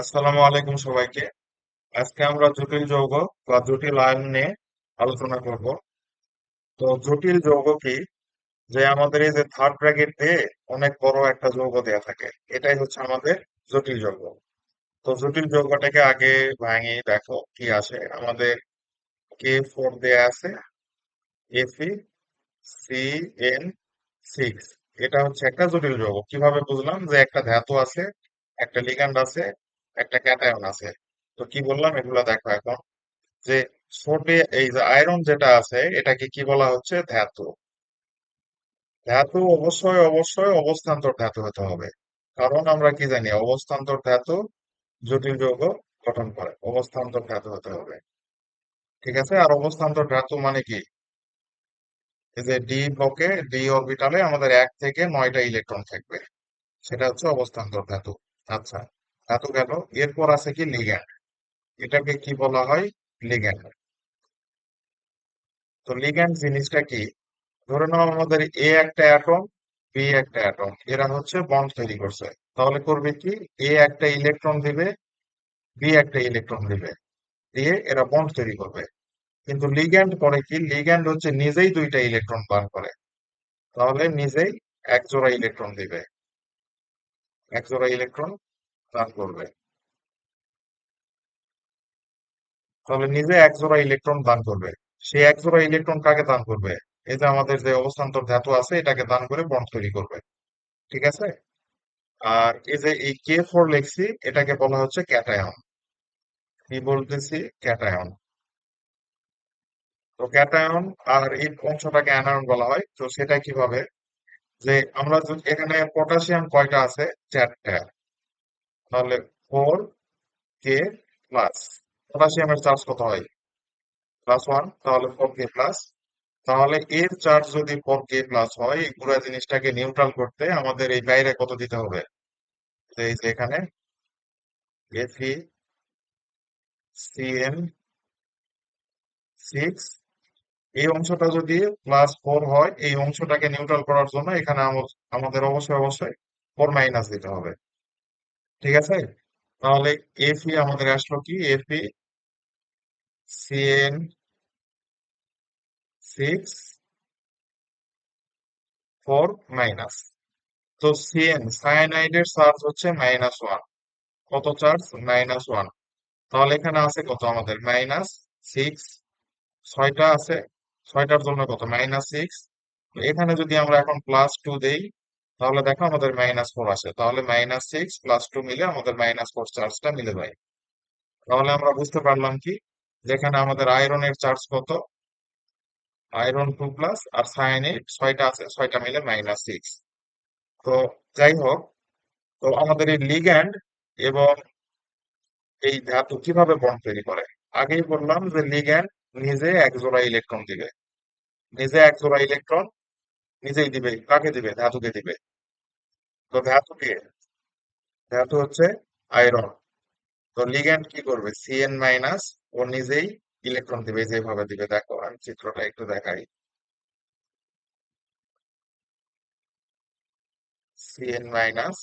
আসসালামু আলাইকুম সবাইকে। আজকে আমরা জটিল যৌগ বা জটিল আয়ন নিয়ে আলোচনা করব। তো জটিল যৌগ কি? যে আমাদের এই যে থার্ড ব্র্যাকেট দিয়ে অনেক বড় একটা যৌগ দেয়া থাকে, এটাই হচ্ছে আমাদের জটিল যৌগ। তো জটিল যৌগটাকে আগে ভাঙি, দেখো কি আসে। আমাদের কে ফোর দেয়া আছে এফি সি এন সিক্স এটা হচ্ছে একটা জটিল যৌগ। কীভাবে বুঝলাম? যে একটা ধাতু আছে, একটা লিগ্যান্ড আছে একটা ক্যাটায়ন আছে। তো কি বললাম? এগুলা দেখো এখন। যে সোডে এই যে আয়রন যেটা আছে, এটাকে কি বলা হচ্ছে? ধাতু। ধাতু অবশ্যই অবশ্যই অবস্থান্তর ধাতু হতে হবে। কারণ আমরা কি জানি? অবস্থান্তর ধাতু জটিল যৌগ গঠন করে। অবস্থান্তর ধাতু হতে হবে। ঠিক আছে? আর অবস্থান্তর ধাতু মানে কি? এই যে ডি ব্লকে ডি অরবিটালে আমাদের এক থেকে নয়টা ইলেকট্রন থাকবে। সেটা হচ্ছে অবস্থান্তর ধাতু। আচ্ছা। ধাতু গেল। এরপর আছে কি লিগ্যান্ড এটাকে কি বলা হয়? লিগ্যান্ড তো লিগ্যান্ড জিনিসটা কি? ধরে নাও আমাদের এ একটা অ্যাটম বি একটা অ্যাটম এরা হচ্ছে বন্ড তৈরি করছে। তাহলে করবে কি? এ একটা ইলেকট্রন দিবে বি একটা ইলেকট্রন দিবে। দিয়ে এরা বন্ড তৈরি করবে। কিন্তু লিগ্যান্ড করে কি? লিগ্যান্ড হচ্ছে নিজেই দুইটা ইলেকট্রন বার করে। তাহলে নিজেই এক জোড়া ইলেকট্রন দিবে। এক জোড়া ইলেকট্রন দান করবে। তাহলে নিজে এক জোড়া ইলেকট্রন দান করবে। সে এক জোড়া ইলেকট্রন কাকে দান করবে? এই যে আমাদের যে অবস্থান্তর ধাতু আছে এটাকে দান করে বন্ড তৈরি করবে। ঠিক আছে? আর এই যে এই কে ফোর লিখছি এটাকে বলা হচ্ছে ক্যাটায়ন কি বলতেছি? ক্যাটায়ন তো ক্যাটায়ন আর এই অংশটাকে অ্যানায়ন বলা হয়। তো সেটা কীভাবে? যে আমরা এখানে পটাশিয়াম কয়টা আছে? চারটা। তাহলে ফোর কে প্লাস পটাশিয়ামের চার্জ কত হয়? প্লাস ওয়ান তাহলে ফোর কে প্লাস তাহলে এর চার্জ যদি ফোর কে প্লাস হয়, এই পুরো জিনিসটাকে নিউট্রাল করতে আমাদের এই বাইরে কত দিতে হবে? এই যে এখানে এফি সিক্স এই অংশটা যদি প্লাস ফোর হয়, এই অংশটাকে নিউট্রাল করার জন্য এখানে আমাদের অবশ্যই অবশ্যই ফোর মাইনাস দিতে হবে। ঠিক আছে? তাহলে এফ এফি আমাদের আসলো কি? এফ এফি সিএন সিক্স ফোর মাইনাস তো সিএন সায়ানাইডের চার্জ হচ্ছে মাইনাস ওয়ান কত চার্জ মাইনাস ওয়ান তাহলে এখানে আছে কত আমাদের? মাইনাস সিক্স ছয়টা আছে। ছয়টার জন্য কত? মাইনাস সিক্স এখানে যদি আমরা এখন প্লাস টু দেই তাহলে দেখো আমাদের মাইনাস ফোর আসে তাহলে মাইনাস সিক্স প্লাস টু মিলে আমাদের মাইনাস ফোর চার্জটা মিলে যায়। তাহলে আমরা বুঝতে পারলাম কি? যেখানে আমাদের আয়রনের চার্জ কত? আয়রন টু প্লাস আর সায়ানাইড ছয়টা আছে, ছয়টা মিলে মাইনাস সিক্স তো যাই হোক, তো আমাদের এই লিগ্যান্ড এবং এই ধাতু কীভাবে বন্ড তৈরি করে? আগেই বললাম যে লিগ্যান্ড নিজে এক জোড়া ইলেকট্রন দিবে। নিজে এক জোড়া ইলেকট্রন নিজেই দিবে, কাকে দিবে? ধাতুকে দিবে। তো ধাতু কে? ধাতু হচ্ছে আয়রন। তো লিগ্যান্ড কি করবে? সিএন মাইনাস ও নিজেই ইলেকট্রন দিবে। যেভাবে দিবে, দেখো, আমি চিত্রটা একটু দেখাই। সিএন মাইনাস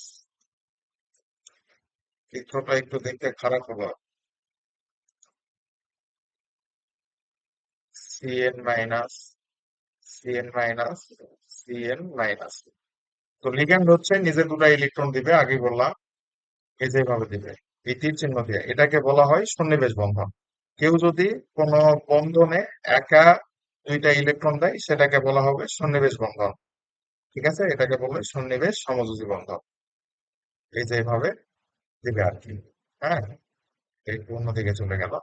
চিত্রটা একটু দেখতে খারাপ হলো CN minus CN minus CN minus তো লিগ্যান্ড হচ্ছে নিজে দুটা ইলেকট্রন দিবে আগে বললাম, এই যেভাবে দিবে, এই তীর চিহ্ন দিয়ে। এটাকে বলা হয় সন্নিবেশ বন্ধন। কেউ যদি কোনো বন্ধনে একা দুইটা ইলেকট্রন দেয়, সেটাকে বলা হবে সন্নিবেশ বন্ধন। ঠিক আছে? এটাকে বলে সন্নিবেশ সমযোজী বন্ধন। এই যে এভাবে দিবে আর কি। হ্যাঁ? একটু অন্যদিকে চলে গেল।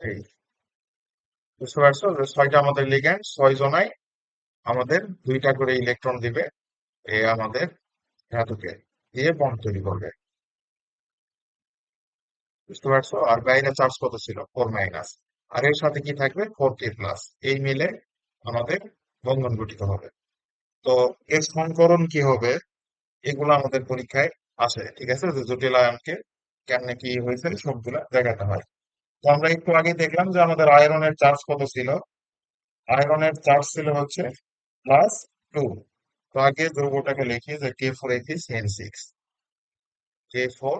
এই বুঝতে পারছ? যে ছয়টা আমাদের লিগ্যান্ড ছয় জনাই আমাদের দুইটা করে ইলেকট্রন দিবে এ আমাদের ধাতুকে। দিয়ে বন্ড তৈরি করবে। বুঝতে পারছ? আর বাইরে চার্জ কত ছিল? ফোর মাইনাস আর এর সাথে কি থাকবে? ফোর কে প্লাস এই মিলে আমাদের বন্ধন গঠিত হবে। তো এর সংকরণ কি হবে? এগুলো আমাদের পরীক্ষায় আসে, ঠিক আছে? যে জটিল আয়নকে কেমনে কি হয়েছে? সবগুলা দেখাতে হয়। আমরা একটু আগে দেখলাম যে আমাদের আয়রনের চার্জ কত ছিল? আয়রনের চার্জ ছিল হচ্ছে প্লাস টু তো আগে যৌগটাকে লিখি যে কে ফোর এথি সিএন সিক্স কে ফোর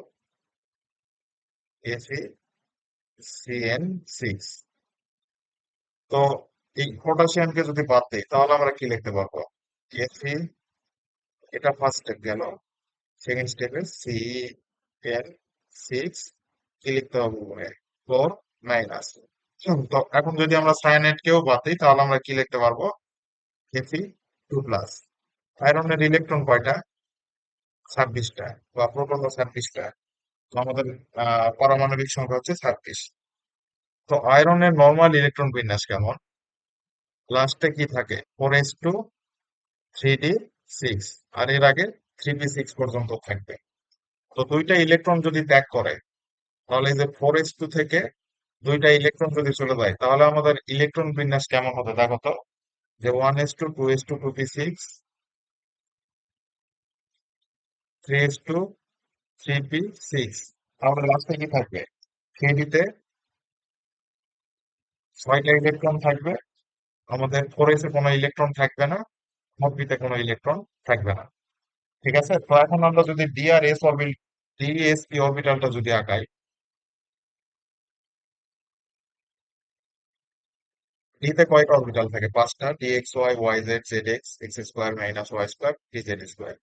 এথি সিএন সিক্স তো এই পটাশিয়ামকে যদি বাদ দিই, তাহলে আমরা কি লিখতে পারব? থ্রি এটা ফার্স্ট স্টেপ গেল। সেকেন্ড স্টেপে সি এন সিক্স কি লিখতে হবে ফোর মাইনাস তো এখন যদি আমরা সায়ানাইড কেও বাদ দিই, তাহলে আমরা কি লিখতে পারব? থ্রি টু প্লাস আয়রনের ইলেকট্রন কয়টা? ছাব্বিশটা। বা প্রোটন ছাব্বিশটা। তো আমাদের পারমাণবিক সংখ্যা হচ্ছে ছাব্বিশ। তো আয়রনের নর্মাল ইলেকট্রন বিন্যাস কেমন? লাস্টে কি থাকে? Four S two three D six আর এর আগে থ্রি পি সিক্স পর্যন্ত থাকবে। তো দুইটা ইলেকট্রন যদি ত্যাগ করে তাহলে এই যে ফোর এস টু থেকে দুইটা ইলেকট্রন যদি চলে যায়, তাহলে আমাদের ইলেকট্রন বিন্যাস কেমন হবে? দেখো তো, যে one S two two S two two P six three S two three P six তাহলে লাস্টে কি থাকবে? থ্রি ডিতে ছয়টা ইলেকট্রন থাকবে, আমাদের ফোর এসে কোনো ইলেকট্রন থাকবে না ফোর পিতে কোনো ইলেকট্রন থাকবে না। ঠিক আছে? তো এখন আমরা যদি ডি আর S orbit D S P অরবিটালটা যদি আঁকাই ডিতে কয়টা অরবিটাল থাকে। পাঁচটা D X Y Y Z Z X X square minus Y square D Z square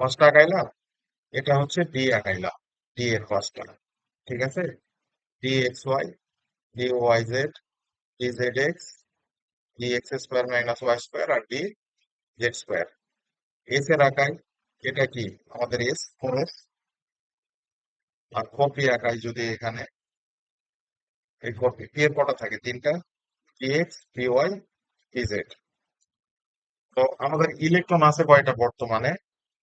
পাঁচটা আঁকাইলাম এটা হচ্ছে ডি আঁকাইলাম ডি এর পাঁচটা। ঠিক আছে? D X Y D Y Z D Z X D X square minus Y square আর D Z square S এর আঁকাই এটা কি? আমাদের এস ফোর এস আর কপি আঁকাই যদি এখানে পি এর কটা থাকে? তিনটা? P X P Y P Z তো আমাদের ইলেকট্রন আছে কয়টা বর্তমানে?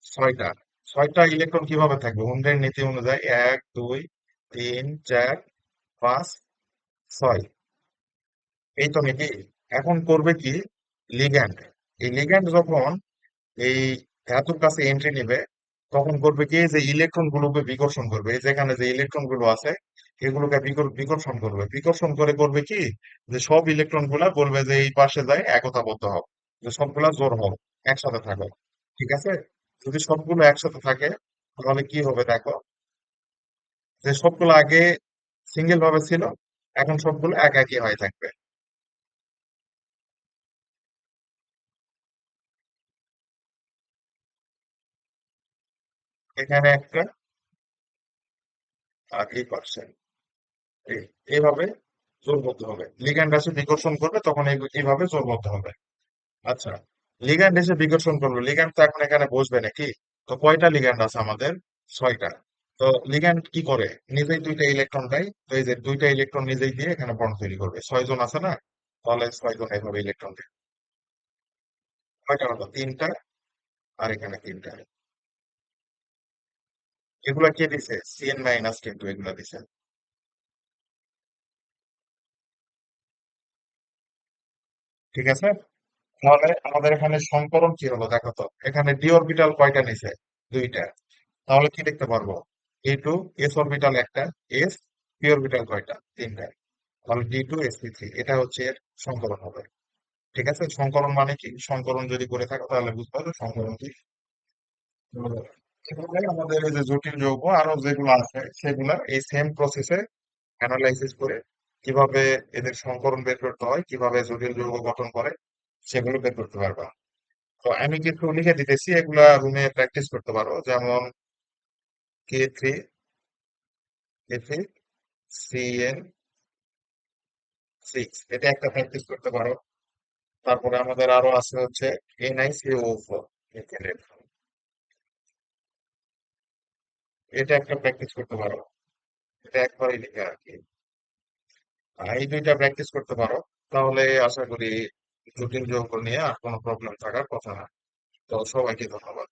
ছয়টা। ছয়টা ইলেকট্রন কীভাবে থাকবে? হুন্ডের নীতি অনুযায়ী এক, দুই, তিন, চার, পাঁচ, ছয়। এই তো নাকি এখন করবে কি? লিগ্যান্ড এই লিগ্যান্ড যখন এই ধাতুর কাছে এন্ট্রি নেবে, তখন করবে কি? যে ইলেকট্রন গুলোকে বিকর্ষণ করবে। এই যেখানে যে ইলেকট্রনগুলো আছে এগুলোকে বিকর- বিকর্ষণ করবে। বিকর্ষণ করে করবে কি? যে সব ইলেকট্রনগুলা বলবে যে এই পাশে যায় একতাবদ্ধ হোক যে সবগুলা জোর হোক একসাথে থাকো। ঠিক আছে? যদি সবগুলো একসাথে থাকে, তাহলে কি হবে দেখো? যে সবগুলো আগে সিঙ্গেল ভাবে ছিল, এখন সবগুলো এক একই হয়ে থাকবে। এখানে একটা, আর এই এই- এইভাবে জোরবদ্ধ হবে। লিগ্যান্ড এসে বিকর্ষণ করবে, তখন এই- এইভাবে জোরবদ্ধ হবে। আচ্ছা লিগ্যান্ড এসে বিকর্ষণ করবে লিগ্যান্ড তো এখন এখানে বসবে নাকি তো কয়টা লিগ্যান্ড আছে আমাদের? ছয়টা। তো লিগ্যান্ড কি করে? নিজেই দুইটা ইলেকট্রন দেয়। তো এই যে দুইটা ইলেকট্রন নিজেই দিয়ে এখানে বন্ড তৈরি করবে। ছয় জন আছে না? তাহলে ছয় জন এইভাবে ইলেকট্রন দেয়। কয়টা তিনটা আর এখানে তিনটা। এগুলা কে দিছে? সিএন মাইনাস কিন্তু এগুলা দিছে। ঠিক আছে? তাহলে আমাদের এখানে সংকরণ কি হলো দেখো তো? এখানে ডি অরবিটাল কয়টা নিছে? দুইটা। তাহলে কি দেখতে পারব? এ টু এস অরবিটাল একটা এস পি অরবিটাল কয়টা? তিনটা। তাহলে ডি টু এস থ্রি এটা হচ্ছে এর সংকরণ হবে। ঠিক আছে? সংকরণ মানে কি? সংকরণ যদি করে থাকো তাহলে বুঝতে হবে সংকরণ কি? আমাদের এই যে জটিল যৌগ আরও যেগুলো আছে, সেগুলা এই সেম প্রসেসে অ্যানালাইসিস করে কীভাবে এদের সংকরণ বের করতে হয়, কীভাবে জটিল যৌগ গঠন করে, সেগুলো বের করতে পারবা। তো আমি কিছু লিখে দিতেছি, এগুলা রুমে প্র্যাকটিস করতে পারো। যেমন K three K three CN six এটা একটা প্র্যাকটিস করতে পারো। তারপরে আমাদের আরও আছে হচ্ছে এনআইসিও ফোর এটা একটা প্র্যাকটিস করতে পারো। এটা একবারই লিখে আর এই দুইটা প্র্যাকটিস করতে পারো। তাহলে আশা করি জটিল যৌগ নিয়ে আর কোনো প্রবলেম থাকার কথা না। তো সবাইকে ধন্যবাদ।